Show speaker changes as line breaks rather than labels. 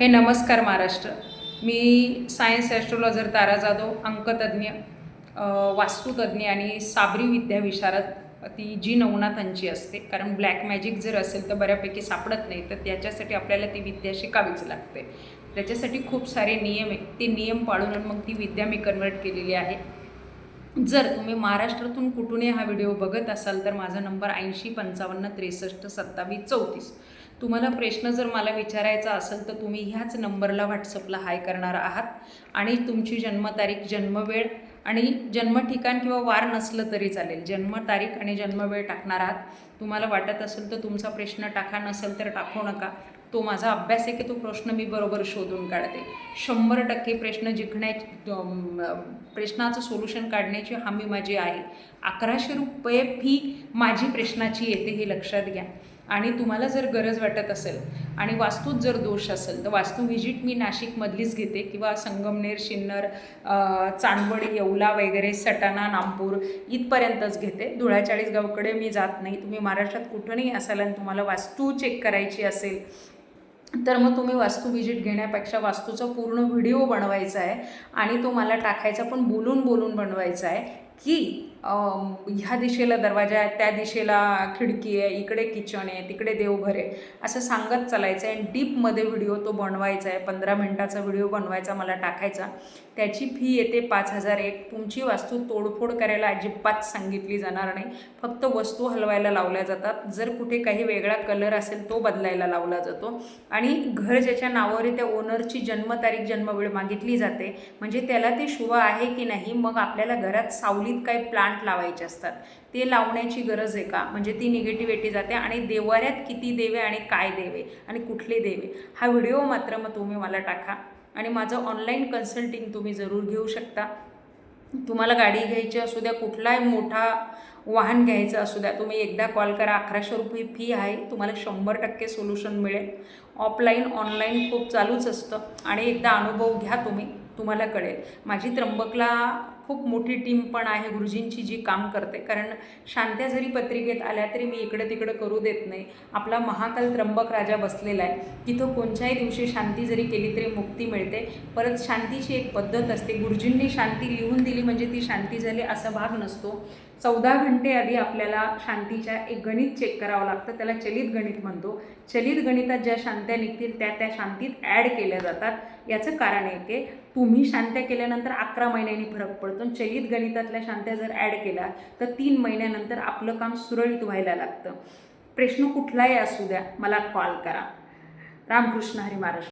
हे नमस्कार महाराष्ट्र. मी सायन्स ॲस्ट्रोलॉजर तारा जाधव अंकतज्ञ वास्तुतज्ञ आणि साबरी विद्या विशारद ती जी नवनाथांची असते. कारण ब्लॅक मॅजिक जर असेल तर बऱ्यापैकी सापडत नाही तर त्याच्यासाठी आपल्याला ती विद्या शिकावीच लागते. त्याच्यासाठी खूप सारे नियम आहेत ते नियम पाळून आणि मग ती विद्या मी कन्वर्ट केलेली आहे. जर तुम्ही महाराष्ट्रातून कुठूनही हा व्हिडिओ बघत असाल तर माझा नंबर ऐंशी पंचावन्न त्रेसष्ट सत्तावीस चौतीस. तुम्हाला प्रश्न जर मला विचारायचा असेल तर तुम्ही ह्याच नंबरला व्हॉट्सअपला हाय करणार आहात. आणि तुमची जन्मतारीख जन्मवेळ आणि जन्म ठिकाण किंवा वार नसलं तरी चालेल. जन्मतारीख आणि जन्मवेळ टाकणार आहात. तुम्हाला वाटत असेल तर तुमचा प्रश्न टाका नसेल तर टाकू नका. तो माझा अभ्यास आहे की तो प्रश्न मी बरोबर शोधून काढते. शंभर टक्के प्रश्न जिंकण्या प्रश्नाचं सोल्युशन काढण्याची हमी माझी आहे. अकराशे रुपये फी माझी प्रश्नाची येते हे लक्षात घ्या. आणि तुम्हाला जर गरज वाटत असेल आणि वास्तूत जर दोष असेल तर वास्तू व्हिजिट मी नाशिकमधलीच घेते किंवा संगमनेर शिन्नर चांदवड येवला वगैरे सटाणा नामपूर इथपर्यंतच घेते. धुळा चाळीसगावकडे मी जात नाही. तुम्ही महाराष्ट्रात कुठूनही असाल आणि तुम्हाला वास्तू चेक करायची असेल तर मग तुम्ही वास्तू व्हिजिट घेण्यापेक्षा वास्तूचा पूर्ण व्हिडिओ बनवायचा आहे आणि तो मला टाकायचा पण बोलून बोलून बनवायचा आहे की ह्या दिशेला दरवाजा आहे त्या दिशेला खिडकी आहे इकडे किचन आहे तिकडे देवघर आहे असं सांगत चालायचं आहे. आणि डीपमध्ये व्हिडिओ तो बनवायचा आहे पंधरा मिनटाचा व्हिडिओ बनवायचा मला टाकायचा. त्याची फी येते पाच हजार एक. तुमची वास्तू तोडफोड करायला अजिबात सांगितली जाणार नाही. फक्त वस्तू हलवायला लावल्या जातात. जर कुठे काही वेगळा कलर असेल तो बदलायला लावला जातो. आणि घर ज्याच्या नावावर आहे त्या ओनरची जन्मतारीख जन्मवेळ मागितली जाते म्हणजे त्याला ते शुभ आहे की नाही मग आपल्याला घरात सावलीत काही प्लांट लावायचे असतात. ते लावण्याची गरज आहे का? म्हणजे ती निगेटिव्हिटी जाते आणि देवाऱ्यात किती देवे आणि काय देवे आणि कुठले देवे हा व्हिडिओ मात्र मग तुम्ही मला टाका आणि माझं ऑनलाईन कन्सल्टिंग तुम्ही जरूर घेऊ शकता. तुम्हाला गाडी घ्यायची असू द्या कुठलाही मोठा वाहन घ्यायचं असू द्या तुम्ही एकदा कॉल करा. अकराशे रुपये फी आहे. तुम्हाला शंभर टक्के सोल्युशन मिळेल. ऑफलाईन ऑनलाईन खूप चालूच असतं. आणि एकदा अनुभव घ्या तुम्ही तुम्हाला कळेल. माझी त्र्यंबकला खूप मोठी टीम पण आहे गुरुजींची जी काम करते. कारण शांत्या जरी पत्रिकेत आल्या तरी मी इकडं तिकडं करू देत नाही. आपला महाकाल त्र्यंबक राजा बसलेला आहे. तिथं कोणत्याही दिवशी शांती जरी केली तरी मुक्ती मिळते. परत शांतीची एक पद्धत असते. गुरुजींनी शांती लिहून दिली म्हणजे ती शांती झाली असा भाग नसतो. चौदा घंटे आधी आपल्याला शांतीच्या एक गणित चेक करावं लागतं. त्याला चलित गणित म्हणतो. चलित गणितात ज्या शांत्या निघतील त्या त्या शांतीत ॲड केल्या जातात. याचं कारण आहे की तुम्ही शांत्या केल्यानंतर अकरा महिन्यांनी फरक पडतो. आणि चलित गणितातल्या शांत्या जर ॲड केल्या तर तीन महिन्यानंतर आपलं काम सुरळीत व्हायला लागतं. प्रश्न कुठलाही असू द्या मला कॉल करा. रामकृष्ण हरी महाराष्ट्र